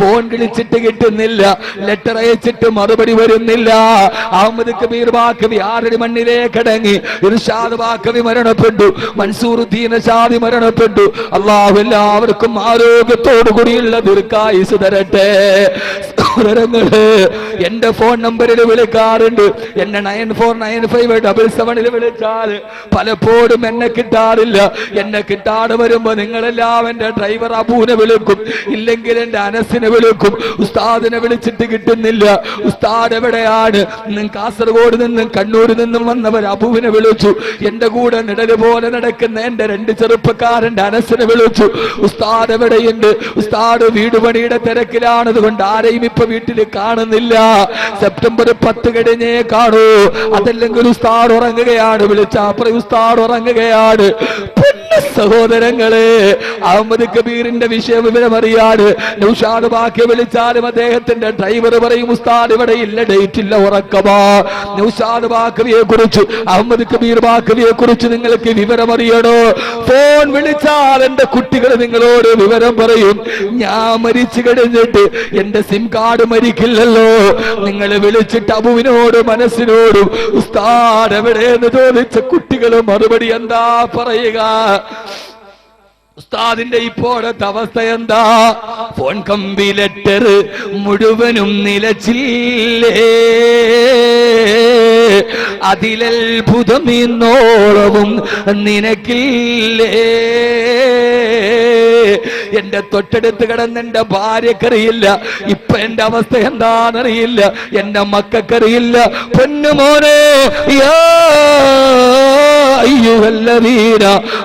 Phone വിളിച്ചിട്ട് കിട്ടുന്നില്ല. Letter അയച്ചിട്ട് മറുപടി വരുന്നില്ല. അഹമ്മദ് കബീർ ബാക്കവി ആറടി മണ്ണിലേക്ക് അടങ്ങി. ഇർഷാദ് ബാക്കവി മരണപ്പെട്ടു. മൻസൂർ ദീന ഷാദി മരണപ്പെട്ടു. അള്ളാഹു എല്ലാവർക്കും ആരോഗ്യത്തോടു കൂടിയുള്ള ദീർഘായുസ് തരട്ടെ. സഹോദരങ്ങൾ എന്റെ ഫോൺ നമ്പറിൽ വിളിക്കാറുണ്ട്. എന്നെ nine four nine five double സെവനിൽ വിളിച്ചാൽ പലപ്പോഴും എന്നെ കിട്ടാറില്ല. എന്നെ കിട്ടാതെ വരുമ്പോ നിങ്ങളെല്ലാം എന്റെ ഡ്രൈവർ അബൂനെ വിളിക്കും. ഇല്ലെങ്കിൽ എന്റെ അനസിനെ വിളിക്കും. ഉസ്താദിനെ വിളിച്ചിട്ട് കിട്ടുന്നില്ല. ഉസ്താദ് എവിടെയാണ്? കാസർഗോഡ് നിന്നും കണ്ണൂരിൽ നിന്നും വന്നവർ അബുവിനെ വിളിച്ചു. എന്റെ കൂടെ നിഴൽ പോലെ നടക്കുന്ന എന്റെ രണ്ട് ചെറുപ്പക്കാരന്റെ അനസിനെ വിളിച്ചു. ഉസ്താദ് എവിടെയുണ്ട്? ഉസ്താദ് വീട് പണിയുടെ തിരക്കിലാണത് കൊണ്ട് ആരെയും ഇപ്പൊ വീട്ടിൽ കാണുന്നില്ല. സെപ്റ്റംബർ പത്ത് കഴിഞ്ഞേ കാണൂ. അതല്ലെങ്കിൽ ഉസ്താദ് ഉറങ്ങുകയാണ്. വിളിച്ച അപ്പുറം ഉസ്താദ് ഉറങ്ങുകയാണ്. സഹോദരങ്ങളെ അഹമ്മദ് കബീറിന്റെ വിഷയം അറിയാണ് നൗഷാദ് ബാക്കി വിളിച്ചാലും അദ്ദേഹത്തിന്റെ ഡ്രൈവർ പറയും ഉസ്താദ് ഇവിടെ ഇല്ല ഡേറ്റ് ഇല്ല ഉറക്കമാ. നൗഷാദ് ബാക്കവിയെ കുറിച്ച് അഹമ്മദ് കബീർ ബാക്കവിയെ കുറിച്ച് നിങ്ങൾക്ക് വിവരം അറിയണോ ഫോൺ വിളിച്ചാൽ എന്റെ കുട്ടികൾ നിങ്ങളോട് വിവരം പറയും. ഞാൻ മരിച്ചു കഴിഞ്ഞിട്ട് എന്റെ സിം കാർഡ് മരിക്കില്ലല്ലോ. നിങ്ങൾ വിളിച്ചിട്ട് അബുവിനോട് മനസ്സിനോടും ഉസ്താദ് എവിടെ എന്ന് ചോദിച്ച കുട്ടികൾ മറുപടി എന്താ പറയുക? ഉസ്താദിന്റെ ഇപ്പോഴത്തെ അവസ്ഥ എന്താ? ഫോൺ കമ്പി ലെറ്റർ മുഴുവനും നിലച്ചില്ലേ? അതിലത്ഭുതം ഇന്നോളവും നിനക്കില്ലേ? എന്റെ തൊട്ടടുത്ത് കിടന്ന് എന്റെ ഭാര്യക്കറിയില്ല. ഇപ്പൊ എന്റെ അവസ്ഥ എന്താണെന്നറിയില്ല. എന്റെ മക്കൾക്കറിയില്ല. പൊന്നുമോനെ യാ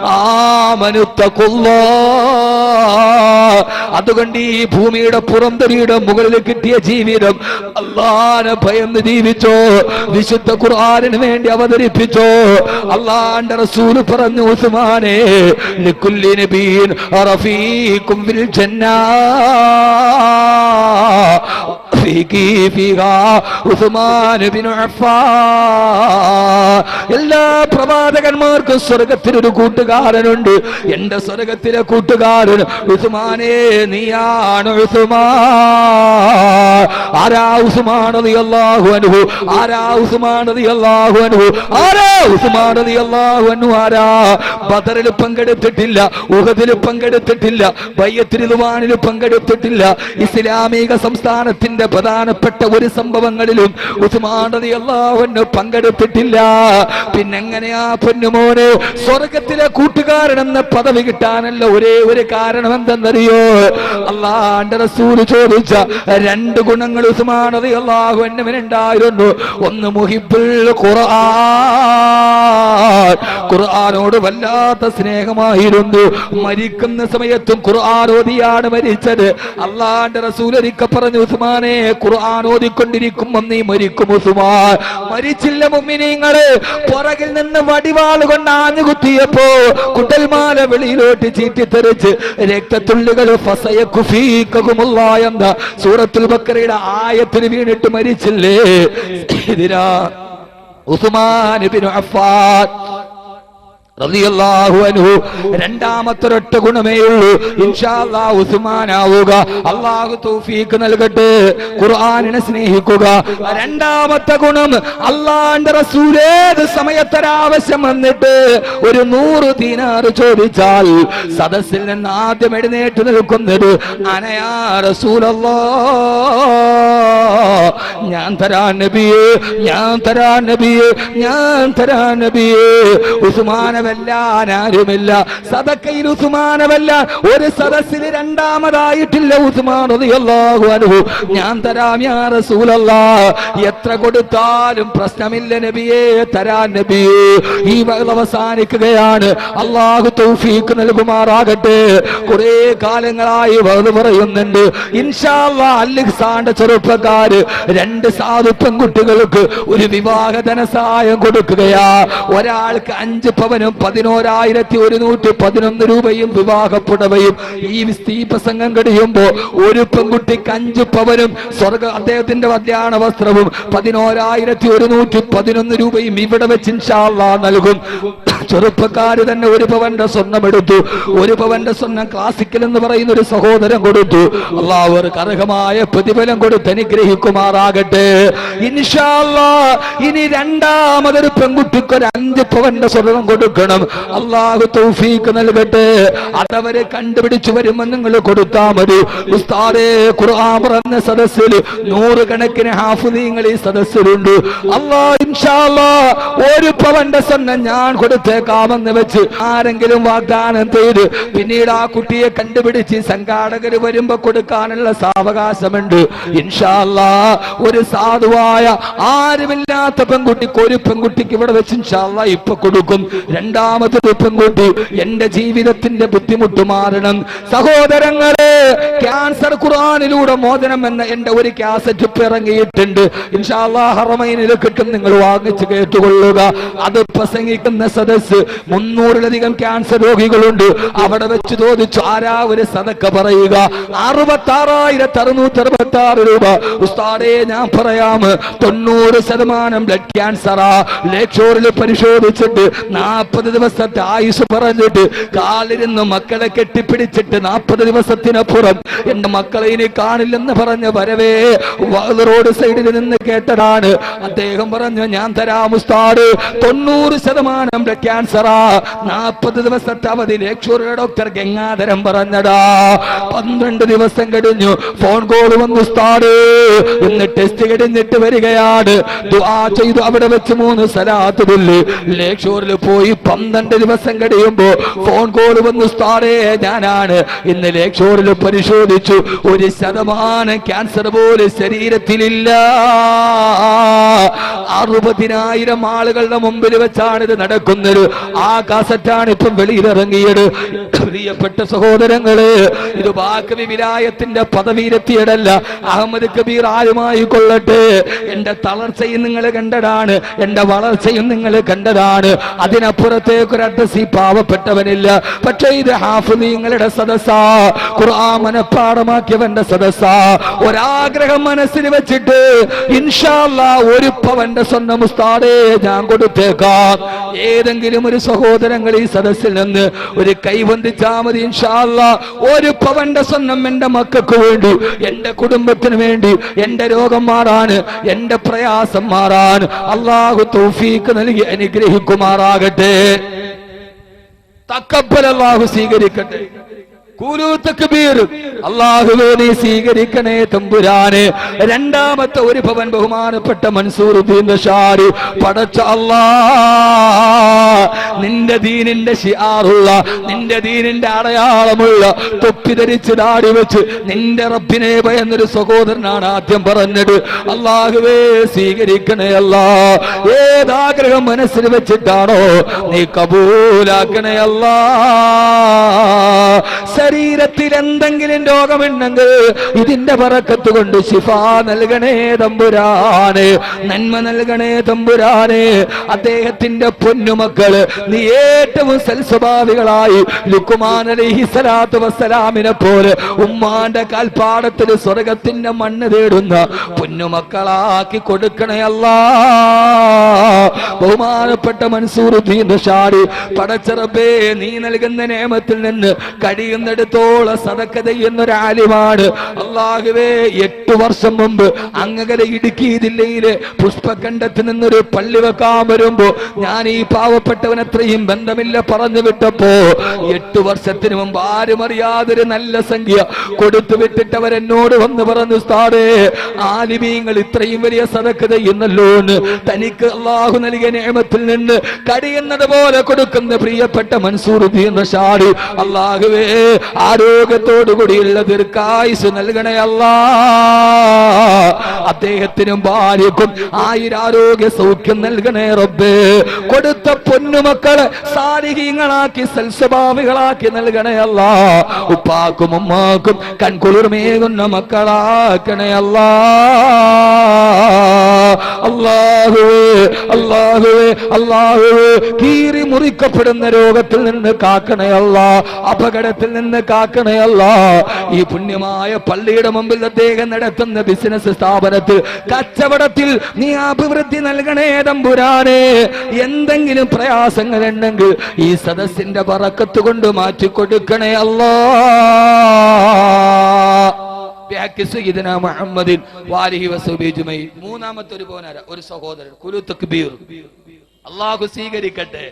ആമനുത്ത കൊല്ലോ അതുകൊണ്ട് ഈ ഭൂമിയുടെ പുറംതൊരിയുടെ മുകളിൽ കിട്ടിയ ജീവിതം അള്ളാനെ ഭയന്ന് ജീവിച്ചോ വിശുദ്ധ ഖുർആാനിന് വേണ്ടി അവതരിപ്പിച്ചോ. അള്ളാന്റെ റസൂൽ പറഞ്ഞു ഉസ്മാനെ ലിക്കുല്ലി നബീൻ റഫീഖും ഫിൽ ജന്നാ റഫീഖി ഫിഹാ ഉസ്മാൻ ബിൻ അഫ്ഫാൻ എല്ലാ പ്രവാചകന്മാർക്കും സ്വർഗത്തിൽ ഒരു കൂട്ടുകാരനുണ്ട്. എന്റെ സ്വർഗത്തിലെ കൂട്ടുകാരൻ ഉസ്മാനെ നീയാണ് ഉസ്മാൻ. ആരാ ഉസ്മാൻ റളിയല്ലാഹു അൻഹു? ആരാ ഉസ്മാൻ റളിയല്ലാഹു അൻഹു? ആരാ ഉസ്മാൻ റളിയല്ലാഹു അനു ആരാ? ബദറിൽ പങ്കെടുത്തിട്ടില്ല ഉഹദിൽ പങ്കെടുത്തിട്ടില്ല ബയ്യത്തിരുവാനിൽ പങ്കെടുത്തിട്ടില്ല ഇസ്ലാമിക സംസ്ഥാനത്തിന്റെ പ്രധാനപ്പെട്ട ഒരു സംഭവങ്ങളിലും ഉസ്മാനതി അൻഹു പങ്കെടുത്തിട്ടില്ല. പിന്നെങ്ങനെയാ പൊന്നുമോനെ? സ്വർഗത്തിലെ കൂട്ടുകാരൻ എന്ന പദവി കിട്ടാനല്ല ഒരേ ഒരു കാരണം എന്തെന്നറിയോ? അള്ളാന്റെ റസൂൽ ചോദിച്ച രണ്ട് ഗുണങ്ങൾ ഉസ്മാനതി അള്ളാഹു അൻഹുവിനുണ്ടായിരുന്നു ഒന്ന് മുഹിബുൽ ഖുർആൻ. ഖുർആനോട് വല്ലാത്ത സ്നേഹമായിരുന്നു. മരിക്കുന്ന സമയത്തും ഖുർആൻ ഓതിയാണ് മരിച്ചത്. അള്ളാന്റെ റസൂൽ ഒരിക്കൽ പറഞ്ഞു ഉസ്മാനെ ഖുർആൻ ഓതിക്കൊണ്ടിരിക്കുമ്പോൾ നീ മരിക്കും ഉസ്മാൻ മരിച്ചില്ല മുമ്മിനിങ്ങൾ. പുറകിൽ നിന്ന് വടിവാൾ കൊണ്ട് ആഞ്ഞു കുത്തിയപ്പോ കുട്ടൽമാല വെളിയിലോട്ട് ചീറ്റിത്തെറിച്ച് രക്തത്തുള്ളികൾ എന്ന സൂറത്തുൽ ബക്കറയുടെ ആയത്തിന് വീണിട്ട് മരിച്ചില്ലേ? ഇതിനാ ഉസ്മാൻ അഫ്ഫാൻ. റളിയല്ലാഹു അൻഹു. രണ്ടാമത്തെ ഒരൊറ്റ ഗുണമേ ഉള്ളൂ. ഇൻഷാ അല്ലാഹ് ഉസ്മാനാവുക. അള്ളാഹു തൗഫീക്ക് നൽകട്ടെ. ഖുർആാനിനെ സ്നേഹിക്കുക. രണ്ടാമത്തെ ഗുണം അള്ളാന്റെ റസൂലേത് സമയത്തൊരാവശ്യം വന്നിട്ട് ഒരു നൂറ് ദിനാർ ചോദിച്ചാൽ സദസ്സിൽ നിന്ന് ആദ്യം എഴുന്നേറ്റ് നിൽക്കുന്നത് അനയാ റസൂലല്ലോ ഞാൻ തരാ നബിയേ ഞാൻ തരാ നബിയേ ഞാൻ തരാ നബിയേ. ഉസ്മാനവല്ലാൻ ആരുമില്ല സദക്കയിൽ ഉസ്മാനവല്ല ഒരു സദസ്സിൽ രണ്ടാമതായിട്ടില്ല ഉസ്മാൻ റളിയല്ലാഹു അൻഹു. ഞാൻ തരാം യാ റസൂലല്ലാ എത്ര കൊടുത്താലും പ്രശ്നമില്ല നബിയേ തരാൻ നബിയേ. ഈ അവസാനിക്കുകയാണ്. അള്ളാഹു തൗഫീക്ക് നൽകുമാറാകട്ടെ. കുറെ കാലങ്ങളായി വകത് പറയുന്നുണ്ട്. ഇൻഷാ അല്ലാ അല്ലിഖ്സാന്റെ ചെറുപ്പക്കാര് രണ്ട് സാധു പെൺകുട്ടികൾക്ക് ഒരു വിവാഹ ധനസഹായം കൊടുക്കുകയാ. ഒരാൾക്ക് അഞ്ച് പവനും പതിനോരായിരത്തി ഒരുന്നൂറ്റി പതിനൊന്ന് രൂപയും വിവാഹപ്പുടവയും ഈ സ്ത്രീ പ്രസംഗം കഴിയുമ്പോ ഒരു പെൺകുട്ടി അഞ്ച് പവനും സ്വർഗ അദ്ദേഹത്തിന്റെ കല്യാണ വസ്ത്രവും പതിനോരായിരത്തി ഒരുന്നൂറ്റി പതിനൊന്ന് രൂപയും ഇവിടെ വെച്ച് ഇൻഷാള്ള നൽകും. ചെറുപ്പക്കാര് തന്നെ ഒരു പവന്റെ സ്വർണം എടുത്തു ഒരു പവന്റെ സ്വർണം ക്ലാസിക്കൽ എന്ന് പറയുന്ന ഒരു സഹോദരൻ കൊടുത്തു. അള്ളാഹർക്ക് അർഹമായ പ്രതിഫലം കൊടുത്ത് അനുഗ്രഹിക്കുമാറാകട്ടെ. ഇൻഷാല്ലാ ഇനി രണ്ടാമതൊരു പെൺകുട്ടിക്ക് ഒരു അഞ്ച് പവന്റെ സ്വർണം കൊടുക്കണം. അള്ളാഹു തൗഫീക്ക് നൽകട്ടെ. അതവരെ കണ്ടുപിടിച്ചു വരുമ്പോൾ നിങ്ങൾ കൊടുത്താൽ മതി. ഉസ്താദേ ഖുർആൻ പറഞ്ഞ സദസ്സിൽ നൂറുകണക്കിന് ഹാഫുദീങ്ങൾ ഈ സദസ്സിലുണ്ട്. അള്ളാ ഇൻഷാല്ലാ ഒരു പവന്റെ സ്വർണം ഞാൻ കൊടുത്തേക്കാമെന്ന് വെച്ച് ആരെങ്കിലും വാഗ്ദാനം ചെയ്ത് പിന്നീട് ആ കുട്ടിയെ കണ്ടുപിടിച്ച് സംഘാടകർ വരുമ്പോ കൊടുക്കാനുള്ള സാവകാശമുണ്ട്. ഇൻഷാല്ല ഒരു സാധുവായ ആരുമില്ലാത്ത പെൺകുട്ടിക്ക് ഒരു പെൺകുട്ടിക്ക് ഇവിടെ വെച്ച് ഇൻഷാല്ല ഇപ്പൊ കൊടുക്കും. രണ്ടാമത്തെ പെൺകുട്ടി എന്റെ ജീവിതത്തിന്റെ ബുദ്ധിമുട്ട് മാറണം. സഹോദരങ്ങളെ ക്യാൻസർ ഖുർആനിലൂടെ മോചനം എന്ന എന്റെ ഒരു കാസറ്റ് ഇറങ്ങിയിട്ടുണ്ട്. ഇൻഷാല്ലാ ഹറമൈനിൽ കിട്ടും. നിങ്ങൾ വാങ്ങിച്ച് കേട്ടുകൊള്ളുക. അത് പ്രസംഗിക്കുന്ന സദസ് മുന്നൂറിലധികം ക്യാൻസർ രോഗികളുണ്ട്. അവിടെ വെച്ച് ചോദിച്ചു ആരാ ഒരു സദക്ക പറയുക? അറുപത്തി ആറായിരത്തി അറുന്നൂറ്റി അറുപത്തി ആറ് രൂപ. ഉസ്താദേ ഞാൻ പറയാം. തൊണ്ണൂറ് ശതമാനം ബ്ലഡ് ക്യാൻസറാ. ലേക്ഷോറിൽ പരിശോധിച്ചിട്ട് നാൽപ്പത് ദിവസത്തെ ആയുസ് പറഞ്ഞിട്ട് കാലിരുന്ന് മക്കളെ കെട്ടിപ്പിടിച്ചിട്ട് നാൽപ്പത് ദിവസത്തിനപ്പുറം എന്റെ മക്കളെ ഇനി കാണില്ലെന്ന് പറഞ്ഞ വരവേ. റോഡ് സൈഡിൽ നിന്ന് കേട്ടതാണ്. അദ്ദേഹം പറഞ്ഞു ഞാൻ തരാം ഉസ്താദ്. തൊണ്ണൂറ് ശതമാനം ക്യാൻസറാ നാൽപ്പത് ദിവസത്തെ അവധി. ലേക്ഷൂർ ഡോക്ടർ ഗംഗാധരം പറഞ്ഞടാ പന്ത്രണ്ട് ദിവസം കഴിഞ്ഞു. ഫോൺ കോൾ വന്നു ഉസ്താദ്. ഇന്ന് ടെസ്റ്റ് കഴിഞ്ഞിട്ട് വരികയാണ്. ദുആ ചെയ്തു. അവിടെ വെച്ച് മൂന്ന് സലാത്ത് പുല്ലി ലേക്ഷൂരിൽ പോയി പന്ത്രണ്ട് ദിവസം കഴിയുമ്പോ ഫോൺ കോൾ വന്നു ഉസ്താദേ ഞാനാണ്. ഇന്ന് ലേക്ഷൂരിൽ പരിശോധിച്ചു ഒരു ശതമാനം ക്യാൻസർ പോലും ശരീരത്തിലില്ല. അറുപതിനായിരം ആളുകളുടെ മുമ്പിൽ വെച്ചാണ് ഇത് നടക്കുന്നത്. ആ കാസറ്റാണ് ഇപ്പം വെളിയിലിറങ്ങിയത്. പ്രിയപ്പെട്ട സഹോദരങ്ങൾ ഇത് ബാക്കവി വിലായത്തിന്റെ പദവിയിലെത്തിയതല്ല അഹമ്മദ് കബീർ ആരുമായി കൊള്ളട്ടെ? എന്റെ തളർച്ചയും നിങ്ങൾ കണ്ടതാണ്. എന്റെ വളർച്ചയും നിങ്ങൾ കണ്ടതാണ്. അതിനപ്പുറത്തേക്ക് ഒരു അഡ്രസ് ഈ പാവപ്പെട്ടവനില്ല. പക്ഷേ ഇത് ഹാഫ് നിങ്ങളുടെ സദസ്സാ. മനഃപ്പാടമാക്കിയവന്റെ സദസ്സ. ഒരാഗ്രഹം മനസ്സിൽ വെച്ചിട്ട് ഇൻഷാല്ലാ ഒരു പവന്റെ സ്വന്തം ഉസ്താദേ ഞാൻ കൊടുത്തേക്കാം. ഏതെങ്കിലും ഒരു സഹോദരങ്ങൾ ഈ സദസ്സിൽ നിന്ന് ഒരു കൈവന്തിച്ചാ മതി ഇൻഷാല്ലാ. ഒരു പവന്റെ സ്വന്തം എന്റെ മക്കൾക്ക് വേണ്ടി എന്റെ കുടുംബത്തിന് വേണ്ടി എന്റെ രോഗം മാറാൻ എന്റെ പ്രയാസം മാറാൻ അള്ളാഹു തൗഫീക്ക് നൽകി അനുഗ്രഹിക്കുമാറാകട്ടെ. തക്കപ്പൽ അള്ളാഹു സ്വീകരിക്കട്ടെ. അള്ളാഹുവേ നീ സ്വീകരിക്കണേ തമ്പുരാനെ. രണ്ടാമത്തെ ഒരു ഭവൻ ബഹുമാനപ്പെട്ട മൻസൂർ ഉദ്ദീൻ ഷാരി പടച്ച അല്ലാ നിന്റെ ദീനിന്റെ ഷിയാറുള്ള നിന്റെ ദീനിന്റെ അടയാളമുള്ള തൊപ്പി ധരിച്ച് നാടി വെച്ച് നിന്റെ റബ്ബിനെ ഭയന്നൊരു സഹോദരനാണ് ആദ്യം പറഞ്ഞത്. അള്ളാഹുവേ സ്വീകരിക്കണേ അല്ലാ ഏതാഗ്രഹം മനസ്സിൽ വെച്ചിട്ടാണോ നീ കബൂലാക്കണേ അല്ലാ ശരീരത്തിൽ എന്തെങ്കിലും രോഗമുണ്ടെങ്കിൽ ഇതിന്റെ പറക്കത്ത് കൊണ്ട് ശിഫ നൽകണേ തമ്പുരാന് നന്മ നൽകണേ തമ്പുരാന്. അദ്ദേഹത്തിന്റെ പൊന്നുമക്കൾ നീ ഏറ്റവും സൽസ്വഭാവികളായി ലുക്കുമാൻ അലൈഹി സ്വലാത്തു വസ്സലാമിനെ പോലെ ഉമ്മാന്റെ കാൽപ്പാടത്തിൽ സ്വർഗത്തിന്റെ മണ്ണ് തേടുന്ന പൊന്നുമക്കളാക്കി കൊടുക്കണേ ബഹുമാനപ്പെട്ട ബഹുമാനപ്പെട്ട ദീൻ ഷാടി പടച്ചറബേ നീ നൽകുന്ന നിയമത്തിൽ നിന്ന് കഴിയുന്നിടത്തോളം സതക്ക ചെയ്യുന്ന ആലിമാണ് അള്ളാഹുവേ എട്ട് വർഷം മുമ്പ് അങ്ങകലെ ഇടുക്കി ജില്ലയിലെ പുഷ്പഖണ്ഡത്തിൽ നിന്നൊരു പള്ളി വെക്കാൻ വരുമ്പോ ഞാൻ ഈ പാവപ്പെട്ടവൻ അത്രയും ബന്ധമില്ല പറഞ്ഞു വിട്ടപ്പോ എട്ട് വർഷത്തിന് മുമ്പ് ആരും അറിയാതൊരു നല്ല സംഖ്യ കൊടുത്തു വിട്ടിട്ട് അവരെന്നോട് വന്ന് പറഞ്ഞു സ്ഥാടേ ആലിമീങ്ങൾ ഇത്രയും വലിയ സതക്ക ചെയ്യുന്നല്ലോ തനിക്ക് അള്ളാഹു നൽകിയ നിയമത്തിൽ നിന്ന് കടിയുന്നത് പോലെ കൊടുക്കുന്ന പ്രിയപ്പെട്ട മൻസൂർ അള്ളാഹുവേ ആരോഗ്യത്തോടു കൂടിയുള്ള ദീർഘായുസ് നൽകണേ അല്ല. അദ്ദേഹത്തിനും ഭാര്യക്കും ആയിരാരോഗ്യ സൗഖ്യം നൽകണേ റബ്ബേ. കൊടുത്ത പൊന്നുമക്കളെ സാരിഹീങ്ങളാക്കി സൽസ്വഭാവികളാക്കി നൽകണേ അല്ല. ഉപ്പാക്കും ഉമ്മാക്കും കൺകുളിർമേകുന്ന മക്കളാക്കണേ അല്ല. അല്ലാഹുവേ അല്ലാഹുവേ അല്ലാഹുവേ. കീറി മുറിക്കപ്പെടുന്ന രോഗത്തിൽ നിന്ന് കാക്കണയല്ല അപകടത്തിൽ നിന്ന് കാക്കണയല്ല ഈ പുണ്യമായ പള്ളിയുടെ മുമ്പിൽ അദ്ദേഹം നടത്തുന്ന ബിസിനസ് സ്ഥാപനത്തിൽ കച്ചവടത്തിൽ നീ അഭിവൃദ്ധി നൽകണേ തമ്പുരാനെ. എന്തെങ്കിലും പ്രയാസങ്ങൾ ഉണ്ടെങ്കിൽ ഈ സദസ്സിന്റെ പറക്കത്ത് കൊണ്ട് മാറ്റിക്കൊടുക്കണേ അല്ലാ. വാലിഹി. മൂന്നാമത്തെ ഒരു പോനാര ഒരു സഹോദരൻ കുലു തക്ബീർ അള്ളാഹു സ്വീകരിക്കട്ടെ